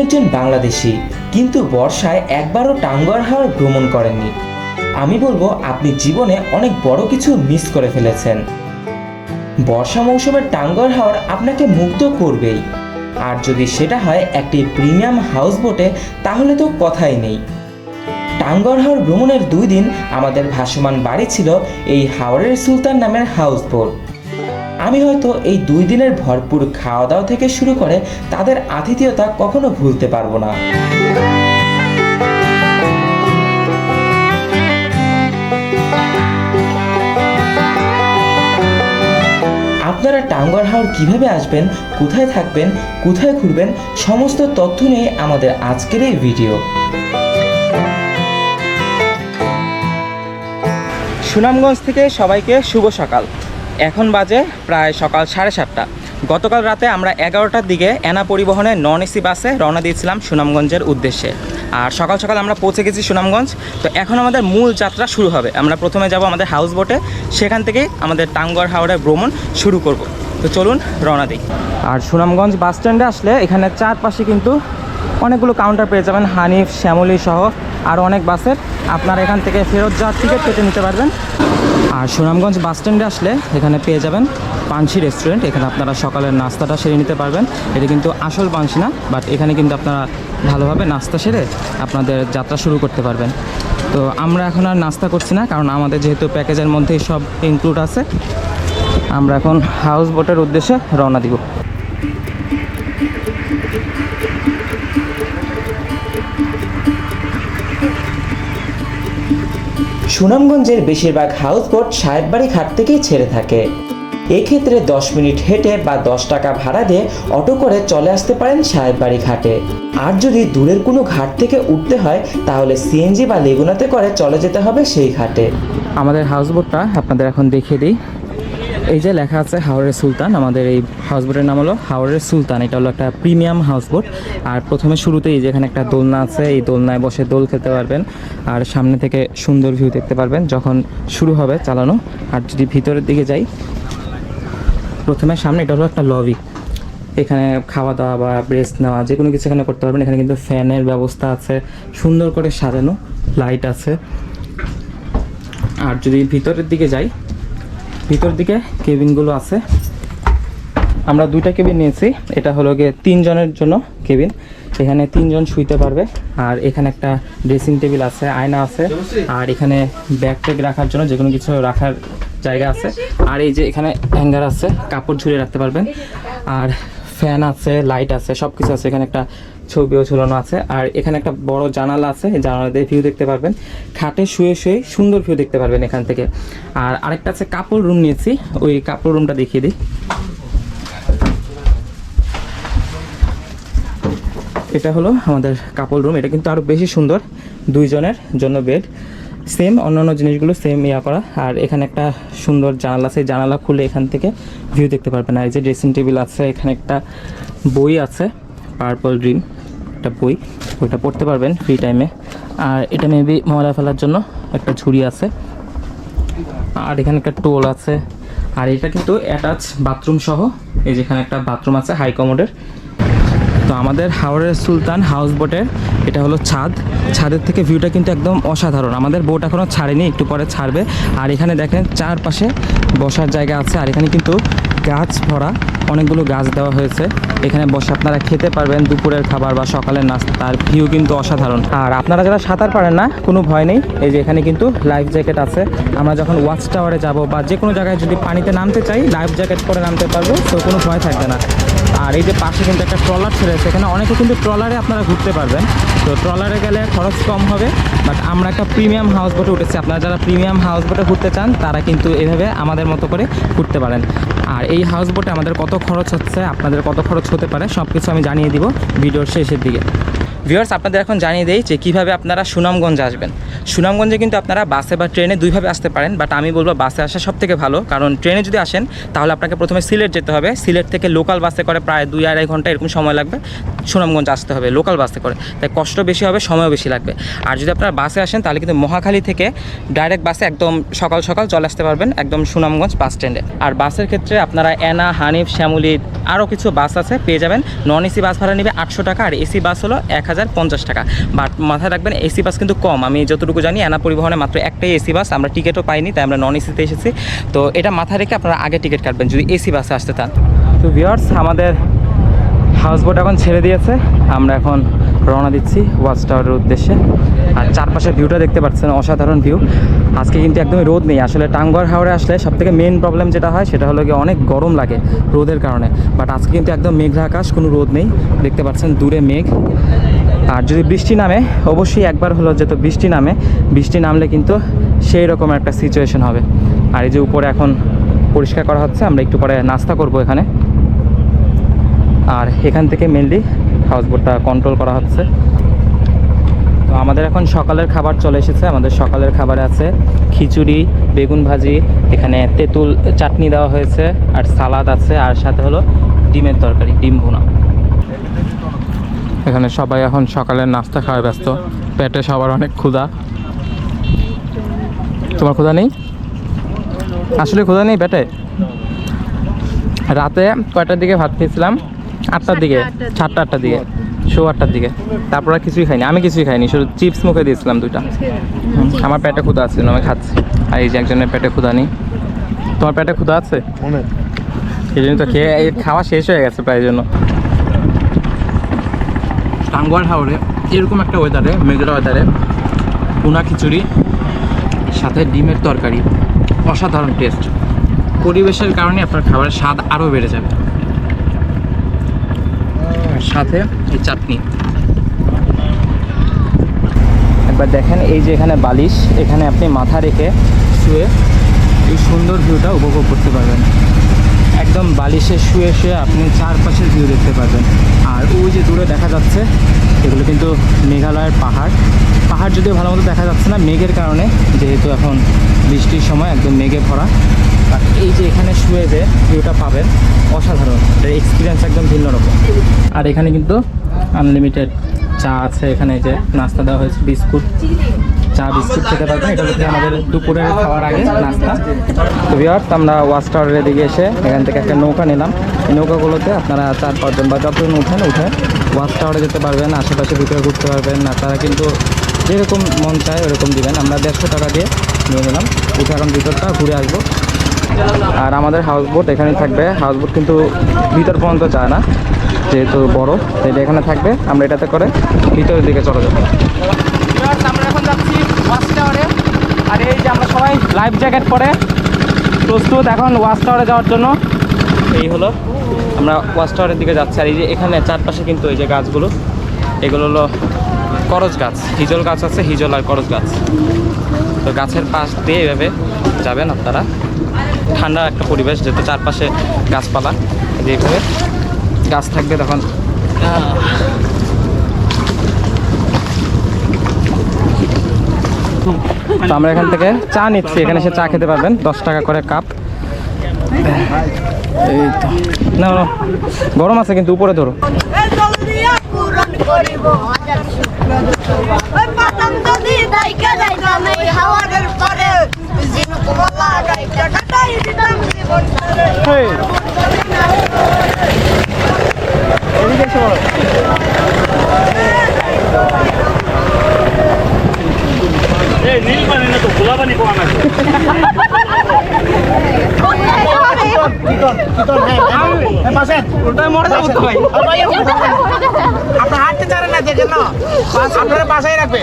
একজন বাংলাদেশি, কিন্তু বর্ষায় একবারও টাঙ্গুয়ার হাওর ভ্রমণ করেননি। আমি বলব, আপনি জীবনে অনেক বড় কিছু মিস করে ফেলেছেন। বর্ষা মৌসুমের টাঙ্গুয়ার হাওর আপনাকে মুগ্ধ করবেই। আর যদি সেটা হয় একটি প্রিমিয়াম হাউস বোটে, তাহলে তো কথাই নেই। টাঙ্গুয়ার হাওর ভ্রমণের দুই দিন আমাদের ভাসমান বাড়ি ছিল এই হাওরের সুলতান নামের হাউস বোট। আমি হয়তো এই দুই দিনের ভরপুর খাওয়া দাওয়া থেকে শুরু করে তাদের আতিথেয়তা কখনো ভুলতে পারব না। আপনারা টাঙ্গুয়ার হাওর কীভাবে আসবেন, কোথায় থাকবেন, কোথায় ঘুরবেন, সমস্ত তথ্য নিয়ে আমাদের আজকের এই ভিডিও। সুনামগঞ্জ থেকে সবাইকে শুভ সকাল। এখন বাজে প্রায় সকাল সাড়ে সাতটা। গতকাল রাতে আমরা এগারোটার দিকে এনা পরিবহনে নন এসি বাসে রওনা দিয়েছিলাম সুনামগঞ্জের উদ্দেশ্যে। আর সকাল সকাল আমরা পৌঁছে গেছি সুনামগঞ্জ। তো এখন আমাদের মূল যাত্রা শুরু হবে। আমরা প্রথমে যাব আমাদের হাউস বোটে সেখান থেকেই আমাদের টাঙ্গর হাওড়ের ভ্রমণ শুরু করব। তো চলুন রওনা দিই। আর সুনামগঞ্জ বাস স্ট্যান্ডে আসলে এখানে চারপাশে কিন্তু অনেকগুলো কাউন্টার পেয়ে যাবেন। হানিফ, শ্যামলী সহ আরও অনেক বাসের। আপনারা এখান থেকে ফেরত যাওয়ার টিকিট কেটে নিতে পারবেন। আর সুনামগঞ্জ বাস স্ট্যান্ডে আসলে এখানে পেয়ে যাবেন পানসি রেস্টুরেন্ট। এখানে আপনারা সকালের নাস্তাটা সেরে নিতে পারবেন। এটা কিন্তু আসল পানসি না বাট এখানে কিন্তু আপনারা ভালোভাবে নাস্তা সেরে আপনাদের যাত্রা শুরু করতে পারবেন। তো আমরা এখন আর নাস্তা করছি না, কারণ আমাদের যেহেতু প্যাকেজের মধ্যেই সব ইনক্লুড আছে, আমরা এখন হাউস বোটের উদ্দেশ্যে রওনা দিব। সুনামগঞ্জের বেশিরভাগ হাউসবোট সাহেববাড়ি ঘাট থেকেই ছেড়ে থাকে। এক্ষেত্রে দশ মিনিট হেঁটে বা দশ টাকা ভাড়া দিয়ে অটো করে চলে আসতে পারেন সাহেববাড়ি ঘাটে। আর যদি দূরের কোনো ঘাট থেকে উঠতে হয়, তাহলে সিএনজি বা লেগুনাতে করে চলে যেতে হবে সেই ঘাটে। আমাদের হাউসবোটটা আপনাদের এখন দেখিয়ে দিই। এই যে লেখা আছে হাওড়ের সুলতান, আমাদের এই হাউসবোটের নাম হলো হাওড়ের সুলতান। এটা হলো একটা প্রিমিয়াম হাউসবোট আর প্রথমে শুরুতেই যে এখানে একটা দোলনা আছে, এই দোলনায় বসে দোল খেতে পারবেন। আর সামনে থেকে সুন্দর ভিউ দেখতে পারবেন, যখন শুরু হবে চালানো। আর যদি ভিতরের দিকে যাই, প্রথমে সামনে এটা হলো একটা লবি এখানে খাওয়া দাওয়া বা ব্রেস্ট নেওয়া যে কোনো কিছু এখানে করতে পারবেন। এখানে কিন্তু ফ্যানের ব্যবস্থা আছে, সুন্দর করে সাজানো লাইট আছে। আর যদি ভিতরের দিকে যাই ভিতর দিকে কেবিনগুলো আছে। আমরা দুইটা কেবিন নিয়েছি। এটা হলো গিয়ে তিনজনের জন্য কেবিন। এখানে তিনজন শুইতে পারবে। আর এখানে একটা ড্রেসিং টেবিল আছে, আয়না আছে। আর এখানে ব্যাগ ট্যাগ রাখার জন্য যে কোনো কিছু রাখার জায়গা আছে। আর এই যে এখানে হ্যাঙ্গার আছে, কাপড় ঝুলিয়ে রাখতে পারবেন। আর ফ্যান আছে, লাইট আছে সব কিছু আছে। এখানে একটা ছবিও ঝুলানো আছে। আর এখানে একটা বড় জানালা আছে জানালা দিয়ে ভিউ দেখতে পারবেন। খাটে শুয়ে শুয়ে সুন্দর ভিউ দেখতে পারবেন এখান থেকে। আর আরেকটা আছে কাপড় রুম নিয়েছি, ওই কাপড় রুমটা দেখিয়ে দিই। এটা হলো আমাদের কাপড় রুম এটা কিন্তু আরও বেশি সুন্দর, দুইজনের জন্য বেড সেম অন্যান্য জিনিসগুলো সেম ইয়া করা। আর এখানে একটা সুন্দর জানালা আছে জানালা খুলে এখান থেকে ভিউ দেখতে পারবেন। আর এই যে ড্রেসিং টেবিল আছে, এখানে একটা বই আছে পার্পল ড্রিম একটা বই ওইটা পড়তে পারবেন ফ্রি টাইমে আর এটা মেবি ময়লা ফেলার জন্য একটা ঝুড়ি আছে। আর এখানে একটা টোল আছে। আর এটা কিন্তু অ্যাটাচ বাথরুম সহ, এই যেখানে একটা বাথরুম আছে হাই কমোডের তো আমাদের হাওড়ের সুলতান হাউস বোটের এটা হলো ছাদ। ছাদের থেকে ভিউটা কিন্তু একদম অসাধারণ। আমাদের বোট এখনও ছাড়েনি, একটু পরে ছাড়বে। আর এখানে দেখেন, চারপাশে বসার জায়গা আছে। আর এখানে কিন্তু গাছ ভরা, অনেকগুলো গাছ দেওয়া হয়েছে। এখানে বসে আপনারা খেতে পারবেন দুপুরের খাবার বা সকালের নাস্তার ভিউ কিন্তু অসাধারণ। আর আপনারা যারা সাঁতার পারেন না, কোনো ভয় নেই। এই যে এখানে কিন্তু লাইফ জ্যাকেট আছে। আমরা যখন ওয়াচ টাওয়ারে যাব বা যে কোনো জায়গায় যদি পানিতে নামতে চাই, লাইফ জ্যাকেট পরে নামতে পারব, তো কোনো ভয় থাকবে না। আর এই যে পাশে কিন্তু একটা ট্রলার ছেড়েছে এখানে অনেকে কিন্তু ট্রলারে আপনারা ঘুরতে পারবেন। তো ট্রলারে গেলে খরচ কম হবে বাট আমরা একটা প্রিমিয়াম হাউস বোটে উঠেছি। আপনারা যারা প্রিমিয়াম হাউস বোটে ঘুরতে চান, তারা কিন্তু এভাবে আমাদের মতো করে ঘুরতে পারেন। আর এই হাউস বোটে আমাদের কত খরচ হচ্ছে, আপনাদের কত খরচ হতে পারে সব কিছু আমি জানিয়ে দিব ভিডিওর শেষের দিকে। ভিউয়ার্স, আপনাদের এখন জানিয়ে দেই যে কীভাবে আপনারা সুনামগঞ্জ আসবেন। সুনামগঞ্জে কিন্তু আপনারা বাসে বা ট্রেনে দুইভাবে আসতে পারেন বাট আমি বলব বাসে আসা সব থেকে ভালো, কারণ ট্রেনে যদি আসেন, তাহলে আপনাকে প্রথমে সিলেট যেতে হবে। সিলেট থেকে লোকাল বাসে করে প্রায় দুই আড়াই ঘণ্টা এরকম সময় লাগবে সুনামগঞ্জ আসতে হবে লোকাল বাসে করে। তাই কষ্ট বেশি হবে, সময়ও বেশি লাগবে। আর যদি আপনারা বাসে আসেন, তাহলে কিন্তু মহাখালী থেকে ডাইরেক্ট বাসে একদম সকাল সকাল চলে আসতে পারবেন, একদম সুনামগঞ্জ বাস স্ট্যান্ডে আর বাসের ক্ষেত্রে আপনারা এনা, হানিফ, শ্যামলি আরও কিছু বাস আছে, পেয়ে যাবেন। নন এসি বাস ভাড়া নেবে আটশো টাকা, আর এসি বাস হলো এক হাজার পঞ্চাশ টাকা। বাট মাথায় রাখবেন এসি বাস কিন্তু কম। আমি যতটুকু জানি, এনা পরিবহনে মাত্র একটাই এসি বাস আমরা টিকিটও পাইনি, তাই আমরা নন এসিতে এসেছি। তো এটা মাথায় রেখে আপনারা আগে টিকিট কাটবেন, যদি এসি বাসে আসতে চান। তো ভিওর্স আমাদের হাউস বোট এখন ছেড়ে দিয়েছে। আমরা এখন রওনা দিচ্ছি ওয়াচ টাওয়ারের উদ্দেশ্যে। আর চারপাশের ভিউটা দেখতে পাচ্ছেন, অসাধারণ ভিউ আজকে কিন্তু একদমই রোদ নেই। আসলে টাঙ্গুয়ার হাওড়ে আসলে সব থেকে মেন প্রবলেম যেটা হয়, সেটা হলো কি অনেক গরম লাগে রোদের কারণে। বাট আজকে কিন্তু একদম মেঘলা আকাশ, কোনো রোদ নেই। দেখতে পাচ্ছেন দূরে মেঘ। আর যদি বৃষ্টি নামে, অবশ্যই একবার হলো যেহেতু বৃষ্টি নামে। বৃষ্টি নামলে কিন্তু সেই রকম একটা সিচুয়েশন হবে। আর এই যে উপরে এখন পরিষ্কার করা হচ্ছে, আমরা একটু পরে নাস্তা করব এখানে। আর এখান থেকে মেনলি হাউসবোটটা কন্ট্রোল করা হচ্ছে। তো আমাদের এখন সকালের খাবার চলে এসেছে। আমাদের সকালের খাবারে আছে খিচুড়ি, বেগুন ভাজি, এখানে তেঁতুল চাটনি দেওয়া হয়েছে, আর সালাদ আছে, আর সাথে হলো ডিমের তরকারি, ডিম ভুনা। এখানে সবাই এখন সকালের নাস্তা খাওয়ায় ব্যস্ত। পেটে সবার অনেক ক্ষুধা। তোমার ক্ষুধা নেই? আসলে ক্ষুধা নেই পেটে? রাতে কয়টার দিকে ভাত খেয়েছিলাম? আটটার দিকে সাতটা আটটার দিকে শো আটটার দিকে। তারপর আর কিছুই খাইনি আমি কিছুই খাইনি শুধু চিপস মুখে দিয়েছিলাম দুইটা। আমার পেটে ক্ষুধা আছে আমি খাচ্ছি। আর এই যে একজনের পেটে ক্ষুধা নেই। তোমার পেটে ক্ষুধা আছে? এই জন্য তো খেয়ে খাওয়া শেষ হয়ে গেছে প্রায় জন্য। টাঙ্গুয়ার হাওড়ে এরকম একটা ওয়েদারে মেঘলা ওয়েদারে পুনা খিচুড়ি সাথে ডিমের তরকারি অসাধারণ টেস্ট পরিবেশের কারণে আপনার খাবারের স্বাদ আরও বেড়ে যাবে। সাথে এই চাটনি। একবার দেখেন, এই যে এখানে বালিশ, এখানে আপনি মাথা রেখে শুয়ে এই সুন্দর ভিউটা উপভোগ করতে পারবেন। একদম বালিশে শুয়ে শুয়ে আপনি চারপাশের ভিউ দেখতে পাবেন আর ওই যে দূরে দেখা যাচ্ছে, এগুলো কিন্তু মেঘালয়ের পাহাড়। পাহাড় যদিও ভালো মতো দেখা যাচ্ছে না মেঘের কারণে, যেহেতু এখন বৃষ্টির সময় একদম মেঘে ভরা। আর এই যে এখানে শুয়ে যে ভিউটা পাবেন, অসাধারণ। এটার এক্সপিরিয়েন্স একদম ভিন্ন রকম। আর এখানে কিন্তু আনলিমিটেড চা আছে, এখানে যে নাস্তা দেওয়া হয়েছে, বিস্কুট। চা, বিস্কুট খেতে পারবেন এটা হচ্ছে আমাদের দুপুরের খাওয়ার আগে নাস্তা। তো ভিওর্স আমরা ওয়াচ টাওয়ারের দিকে এসে এখান থেকে একটা নৌকা নিলাম। এই নৌকাগুলোতে আপনারা চার পাঁচজন বা যতজন উঠেন, উঠে ওয়াচ টাওয়ারে যেতে পারবেন, আশেপাশে ভিতরে ঘুরতে পারবেন। আর তারা কিন্তু যেরকম মন চায় ওরকম দিবেন। আমরা দেড়শো টাকা দিয়ে নিয়ে নিলাম। উঠে এখন ভিতরটা, ঘুরে আসব। আর আমাদের হাউস বোট এখানেই থাকবে। হাউস বোট কিন্তু ভিতর পর্যন্ত যায় না, যেহেতু বড়। এটা এখানে থাকবে। আমরা এটাতে করে ভিতরের দিকে চলে যাব আমরা এখন যাচ্ছি ওয়াচ টাওয়ারে আর এই যে আমরা সবাই লাইফ জ্যাকেট পরে প্রস্তুত এখন ওয়াচ টাওয়ারে যাওয়ার জন্য। এই হলো, আমরা ওয়াচ টাওয়ারের দিকে যাচ্ছি। আর এই যে এখানে চারপাশে কিন্তু এই যে গাছগুলো, এগুলো হলো করজ গাছ। হিজল গাছ আছে, হিজল আর করজ গাছ। তো গাছের পাশ দিয়ে এভাবে যাবেন আপনারা। ঠান্ডা একটা পরিবেশ, যেহেতু চারপাশে গাছপালা যেভাবে গাছ থাকবে তখন। তো আমরা এখান থেকে চা নিচ্ছি। এখানে এসে চা খেতে পারবেন। দশ টাকা করে কাপ। এই তো। না না, গরম আছে কিন্তু উপরে ধরো জলদিয়া পূরণ করিব হাজার শুক্র ওই পাতাম যদি দাইকা যাইতাম এই হাওয়ারের পরে জিনু কমলা গাইটা কাটাই দিতাম জীবন ধরে। এদিকে এসে বলো ওটাই মরে যাব তো ভাই আপনার হাঁটতে চারেন না। দেখেন না। আপনারা বাসায় রাখবে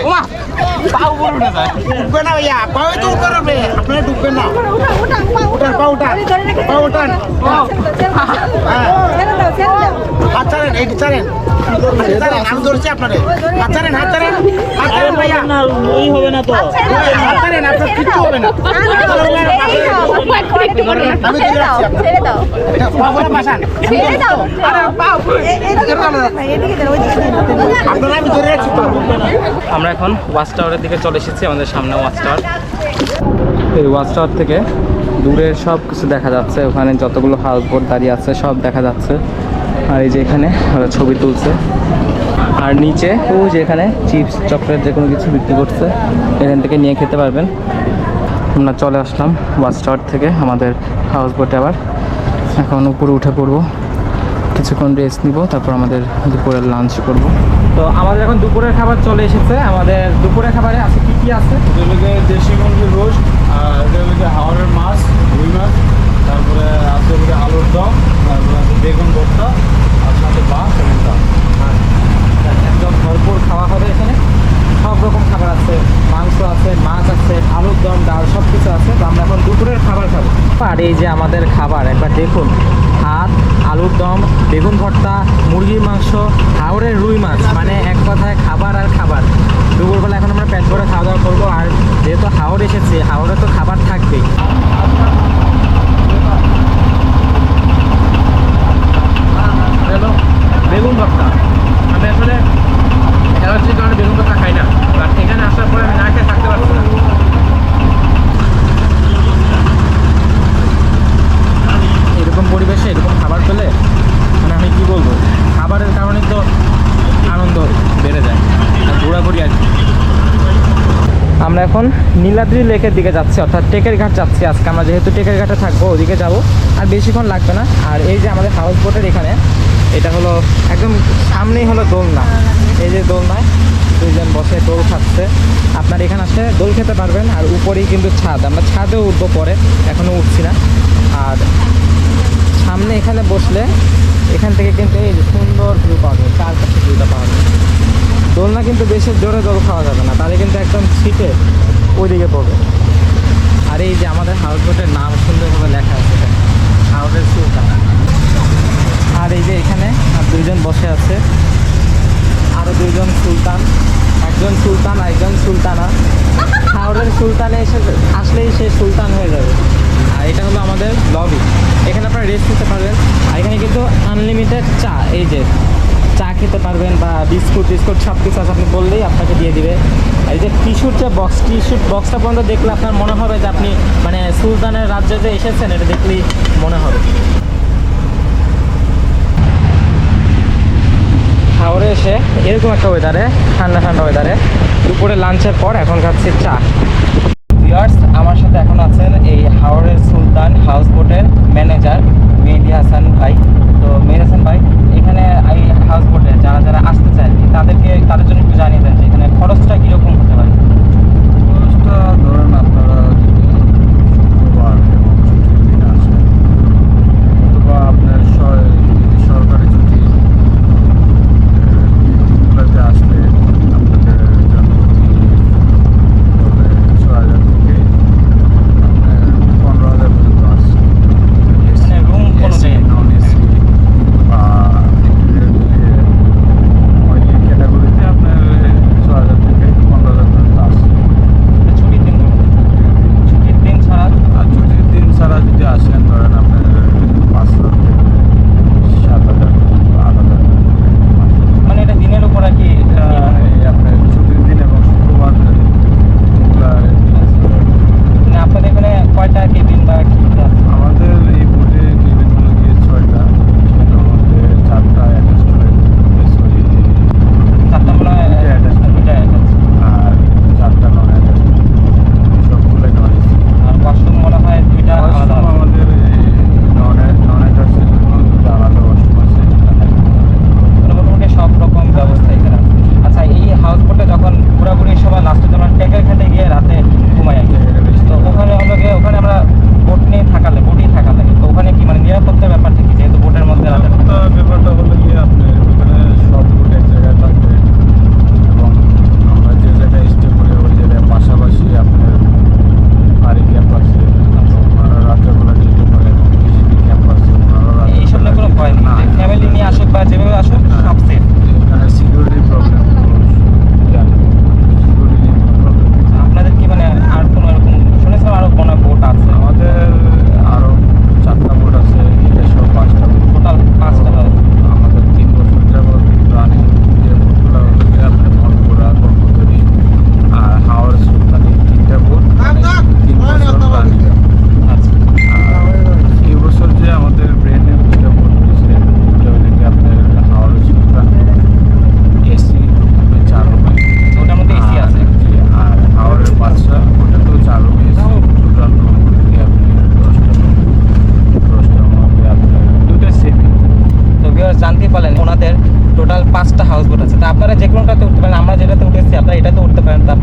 ডুববে না ভাইয়া পাও তো আপনারা না উঠান। পা উঠান পা উঠান। হ্যাঁ হাত ছাড়েন এই ছাড়েন। আমি ধরছি আপনারে। হাত ছাড়েন হাত ছাড়েন হাত ছাড়েন ভাইয়া। ওই হবে না তো। হাত ছাড়েন আপনার কিচ্ছু হবে না। আমি আমরা এখন ওয়াচ টাওয়ারের দিকে চলে এসেছি আমাদের সামনে ওয়াচ টাওয়ার। এই ওয়াচ টাওয়ার থেকে দূরের সব কিছু দেখা যাচ্ছে। ওখানে যতগুলো হাউস বোট দাঁড়িয়ে আছে সব দেখা যাচ্ছে। আর এই যে এখানে ওরা ছবি তুলছে। আর নিচে ও যে এখানে চিপস, চকলেট যে কোনো কিছু বিক্রি করছে, এখান থেকে নিয়ে খেতে পারবেন। আমরা চলে আসলাম বাস স্টপ থেকে, আমাদের হাউস বোটে আবার। এখন উপরে উঠে পড়ব। কিছুক্ষণ রেস্ট নিব, তারপর আমাদের দুপুরের লাঞ্চ করব। তো আমাদের এখন দুপুরের খাবার চলে এসেছে। আমাদের দুপুরের খাবারে আছে কি কি আছে? দেশি মুরগির রোস্ট আর হাওড়ের মাছ, রুই মাছ। তারপরে আছে এগুলো আলুর দম, তারপরে আছে বেগুন ভর্তা, আর সাথে বাস এবং ডাল। একদম ভরপুর খাওয়া হবে এখানে। সব রকম খাবার আছে, মাংস আছে, মাছ আছে, আলুর দম, ডাল সব কিছু আছে। তো আমরা এখন দুপুরের খাবার খাব। আর এই যে আমাদের খাবার, একবার দেখুন। ভাত, আলুর দম, বেগুন ভর্তা, মুরগির মাংস, হাওড়ের রুই মাছ মানে এক কথায় খাবার আর খাবার। দুপুরবেলা এখন আমরা পেট ভরে খাওয়া দাওয়া করব, আর যেহেতু হাওড় এসেছে, হাওড়ে তো খাবার থাকবেই হ্যালো বেগুন ভর্তা আমি আসলে অ্যালার্জির কারণে বেগুন ভর্তা খাই না বাট এখানে আসার পরে আমি না খেয়ে থাকতে পারছি না এরকম পরিবেশে এরকম খাবার পেলে মানে আমি কি বলব খাবারের কারণে তো আনন্দ বেড়ে যায় আর ঘোরাঘুরি আর কি আমরা এখন নীলাদ্রি লেকের দিকে যাচ্ছি, অর্থাৎ টেকের ঘাট যাচ্ছি আজকে। আমরা যেহেতু টেকের ঘাটে থাকব, ওদিকে যাব। আর বেশিক্ষণ লাগবে না। আর এই যে আমাদের হাউস বোটের এখানে, এটা হলো একদম সামনেই হলো দোলনা। এই যে দোলনায় দুইজন বসে দোল খাচ্ছে। আপনার এখানে আসলে দোল খেতে পারবেন, আর উপরেই কিন্তু ছাদ। আমরা ছাদেও উঠবো পরে এখনও উঠছি না। আর সামনে এখানে বসলে এখান থেকে কিন্তু এই সুন্দর ভিউ পাওয়া যাবে চারপাশে ভিউটা পাওয়া যাবে। দোলনা কিন্তু বেশি জোরে দোল খাওয়া যাবে না, তাহলে কিন্তু একদম ছিটে ওইদিকে পড়বে। আর এই যে আমাদের হাউস বোটের নাম সুন্দরভাবে লেখা আছে হাউসের সুলতান। আর এই যে এখানে আর দুইজন বসে আছে। আরও দুইজন সুলতান, একজন সুলতান একজন সুলতানা। হাওড়ের সুলতানে এসে আসলেই সে সুলতান হয়ে যাবে। আর এটা হলো আমাদের লবি এখানে আপনারা রেস্ট নিতে পারবেন। আর এখানে কিন্তু আনলিমিটেড চা, এই যে চা খেতে পারবেন বা বিস্কুট টিস্কুট সব কিছু আছে, আপনি বললেই আপনাকে দিয়ে দিবে। এই যে টিস্যুর যে বক্স টিস্যুর বক্সটা পর্যন্ত দেখলে আপনার মনে হবে যে আপনি মানে সুলতানের রাজ্যে যে এসেছেন, এটা দেখলেই মনে হবে। হাওড়ে এসে এরকম একটা ওয়েদারে ঠান্ডা ঠান্ডা ওয়েদারে দুপুরে লাঞ্চের পর এখন খাচ্ছি চা। ভিউয়ার্স আমার সাথে এখন আছেন এই হাওড়ের সুলতান হাউস বোটের ম্যানেজার মেহেদি হাসান ভাই। তো মেহেদি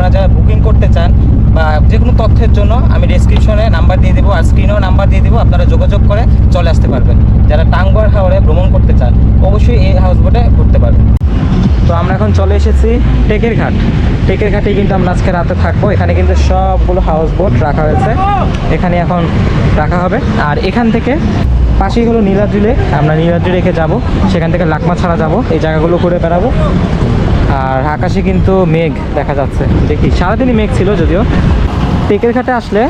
আপনারা যারা বুকিং করতে চান বা যে কোনো তথ্যের জন্য আমি ডিসক্রিপশনে নাম্বার দিয়ে দেবো আর স্ক্রিনেও নাম্বার দিয়ে দেবো, আপনারা যোগাযোগ করে চলে আসতে পারবেন। যারা টাঙ্গুয়ার হাওড়ে ভ্রমণ করতে চান, অবশ্যই এই হাউস বোটে ঘুরতে পারবেন। তো আমরা এখন চলে এসেছি টেকের ঘাট। টেকের ঘাটে কিন্তু আমরা আজকে রাতে থাকব। এখানে কিন্তু সবগুলো হাউস বোট রাখা হয়েছে। এখানে এখন রাখা হবে। আর এখান থেকে পাশেই হলো নীলাদ্রি লেক আমরা নীলাদ্রি রেখে যাব। সেখান থেকে লাকমা ছাড়া যাব। এই জায়গাগুলো ঘুরে বেড়াবো। আর আকাশে কিন্তু মেঘ দেখা যাচ্ছে। দেখি, সারাদিনই মেঘ ছিল যদিও। টেকের ঘাটে আসলে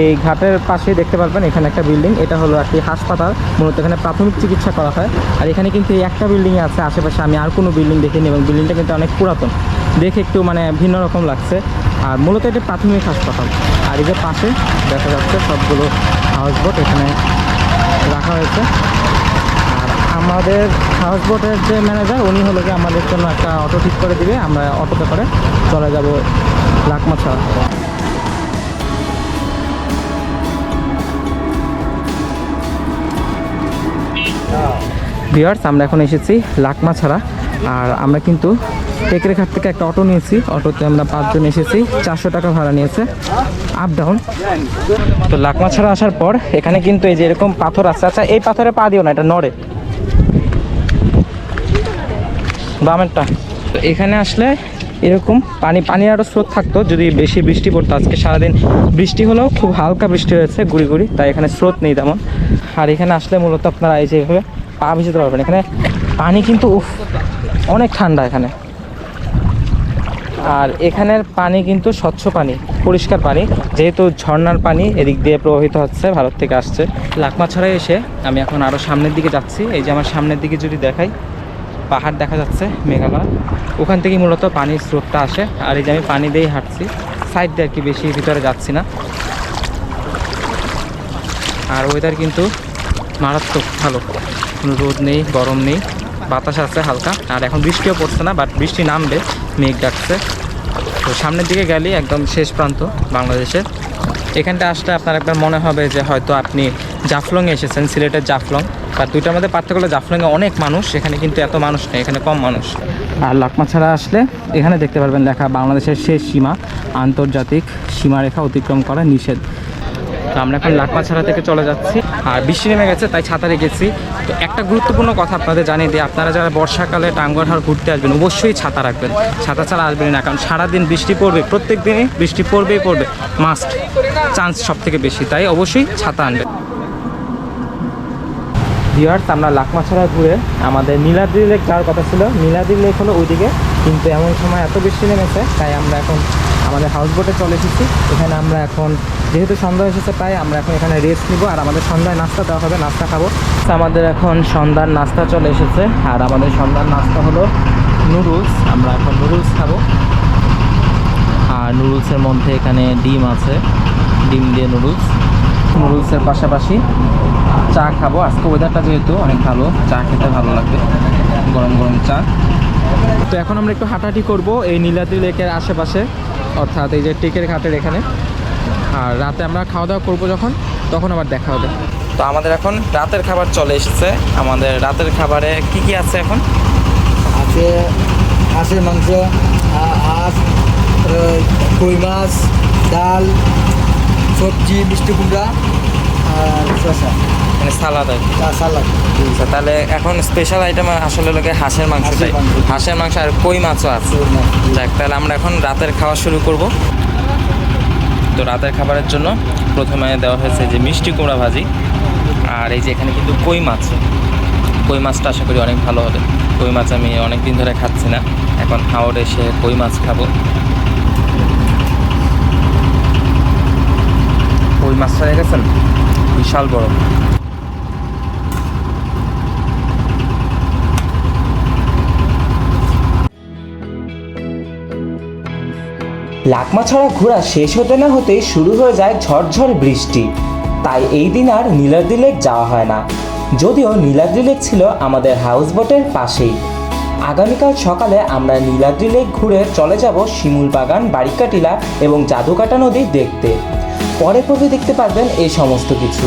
এই ঘাটের পাশেই দেখতে পারবেন, এখানে একটা বিল্ডিং এটা হলো একটি হাসপাতাল। মূলত এখানে প্রাথমিক চিকিৎসা করা হয়। আর এখানে কিন্তু এই একটা বিল্ডিং আছে, আশেপাশে আমি আর কোনো বিল্ডিং দেখিনি এবং বিল্ডিংটা কিন্তু অনেক পুরাতন। দেখে একটু মানে ভিন্ন রকম লাগছে। আর মূলত এটা প্রাথমিক হাসপাতাল। আর এই যে পাশে দেখা যাচ্ছে সবগুলো হাউস বোট এখানে রাখা হয়েছে। আর আমাদের হাউস বোটের যে ম্যানেজার উনি হলো কি আমাদের জন্য একটা অটো ঠিক করে দিবে, আমরা অটোতে করে চলে যাব লাকমাছা। ভিওয়ার্স আমরা এখন এসেছি লাকমা ছাড়া আর আমরা কিন্তু টেকের ঘাট থেকে একটা অটো নিয়েছি। অটোতে আমরা পাঁচজন এসেছি, চারশো টাকা ভাড়া নিয়েছে আপ ডাউন তো লাকমা ছাড়া আসার পর, এখানে কিন্তু এই যে এরকম পাথর আছে আচ্ছা এই পাথরে পা দিও না, এটা নড়ে। বামেরটা। তো এখানে আসলে এরকম পানি পানি আরও স্রোত থাকতো, যদি বেশি বৃষ্টি পড়তো। আজকে সারাদিন বৃষ্টি হলেও খুব হালকা বৃষ্টি হয়েছে, গুড়ি গুড়ি, তাই এখানে স্রোত নেই তেমন। আর এখানে আসলে মূলত আপনারা এই যে এইভাবে পা ভিজাতে পারবেন। এখানে পানি কিন্তু, উফ, অনেক ঠান্ডা এখানে। আর এখানের পানি কিন্তু স্বচ্ছ পানি, পরিষ্কার পানি। যেহেতু ঝর্নার পানি, এদিক দিয়ে প্রবাহিত হচ্ছে, ভারত থেকে আসছে। লাকমা ছাড়াই এসে আমি এখন আরও সামনের দিকে যাচ্ছি। এই যে আমার সামনের দিকে যদি দেখাই পাহাড় দেখা যাচ্ছে, মেঘালয়। ওখান থেকেই মূলত পানির স্রোতটা আসে। আর এই যে আমি পানি দিয়েই হাঁটছি সাইড দিয়ে আর কি বেশি ভিতরে যাচ্ছি না। আর ওয়েদার কিন্তু মারাত্মক ভালো। কোনো রোদ নেই, গরম নেই, বাতাস আছে হালকা। আর এখন বৃষ্টিও পড়ছে না বাট বৃষ্টি নামবে, মেঘ ডাকছে। তো সামনের দিকে গেলে একদম শেষ প্রান্ত বাংলাদেশের এখানটা আসলে আপনার একবার মনে হবে যে হয়তো আপনি জাফলংয়ে এসেছেন, সিলেটের জাফলং। আর দুইটার মধ্যে পার্থক্য হলো জাফলংয়ে অনেক মানুষ, এখানে কিন্তু এত মানুষ নেই, এখানে কম মানুষ। আর লাকমা ছাড়া আসলে এখানে দেখতে পারবেন লেখা বাংলাদেশের শেষ সীমা, আন্তর্জাতিক সীমারেখা অতিক্রম করা নিষেধ। তো আমরা এখন লাকমা ছাড়া থেকে চলে যাচ্ছি। আর বৃষ্টি নেমে গেছে, তাই ছাতা রেখেছি। তো একটা গুরুত্বপূর্ণ কথা আপনাদের জানিয়ে দিই, আপনারা যারা বর্ষাকালে টাঙ্গর হাড় ঘুরতে আসবেন, অবশ্যই ছাতা রাখবেন। ছাতা ছাড়া আসবেন না, কারণ সারাদিন বৃষ্টি পড়বে, প্রত্যেক দিনই বৃষ্টি পড়বেই পড়বে মাস্ট চান্স সব থেকে বেশি, তাই অবশ্যই ছাতা আনবেন। ভিওয়ার্স আমরা লাকমাছড়া ঘুরে আমাদের নীলাদ্রি লেক যাওয়ার কথা ছিল। নীলাদ্রি লেক হলো ওইদিকে, কিন্তু এমন সময় এত বৃষ্টি নেমেছে, তাই আমরা এখন আমাদের হাউস বোটে চলে এসেছি। এখানে আমরা এখন, যেহেতু সন্ধ্যা এসেছে তাই আমরা এখন এখানে রেস্ট নিব। আর আমাদের সন্ধ্যায় নাস্তা দেওয়া হবে, নাস্তা খাব। আমাদের এখন সন্ধ্যার নাস্তা চলে এসেছে। আর আমাদের সন্ধ্যার নাস্তা হলো নুডলস আমরা এখন নুডলস খাব। আর নুডলসের মধ্যে এখানে ডিম আছে। ডিম দিয়ে নুডলস নুডলসের পাশাপাশি চা খাব। আজকে ওয়েদারটা যেহেতু অনেক ভালো, চা খেতে ভালো লাগবে। গরম গরম চা। তো এখন আমরা একটু হাঁটাহাঁটি করব এই নীলাদ্রি লেকের আশেপাশে অর্থাৎ এই যে টেকের ঘাটের এখানে। আর রাতে আমরা খাওয়া দাওয়া করব যখন তখন আবার দেখা হবে। তো আমাদের এখন রাতের খাবার চলে এসেছে। আমাদের রাতের খাবারে কি কি আছে এখন? আছে হাঁসের মাংস হাঁস কই মাছ ডাল সবজি মিষ্টি কুমড়া আর শসা মানে সালাদ আর সালাদ। আচ্ছা তাহলে এখন স্পেশাল আইটেম আসলে লোকে হাঁসের মাংসটাই। হাঁসের মাংস। হাঁসের মাংস আর কই মাছও আছে। যাক তাহলে আমরা এখন রাতের খাওয়া শুরু করব। তো রাতের খাবারের জন্য প্রথমে দেওয়া হয়েছে যে মিষ্টি কুমড়া ভাজি আর এই যে এখানে কিন্তু কই মাছ। কই মাছটা আশা করি অনেক ভালো হবে। কই মাছ আমি অনেক দিন ধরে খাচ্ছি না। এখন হাওড়ে এসে কই মাছ খাব। কই মাছটা দেখেছেন বিশাল বড় লাকমাছড়া ঘোরা শেষ হতে না হতেই শুরু হয়ে যায় ঝরঝর বৃষ্টি। তাই এই দিন আর নীলাদ্রি লেক যাওয়া হয় না। যদিও নীলাদ্রি লেক ছিল আমাদের হাউস বোটের পাশেই। আগামীকাল সকালে আমরা নীলাদ্রি লেক ঘুরে চলে যাব শিমুল বাগান বারিকাটিলা এবং জাদুকাটা নদী দেখতে। পরে পরে দেখতে পারবেন এই সমস্ত কিছু।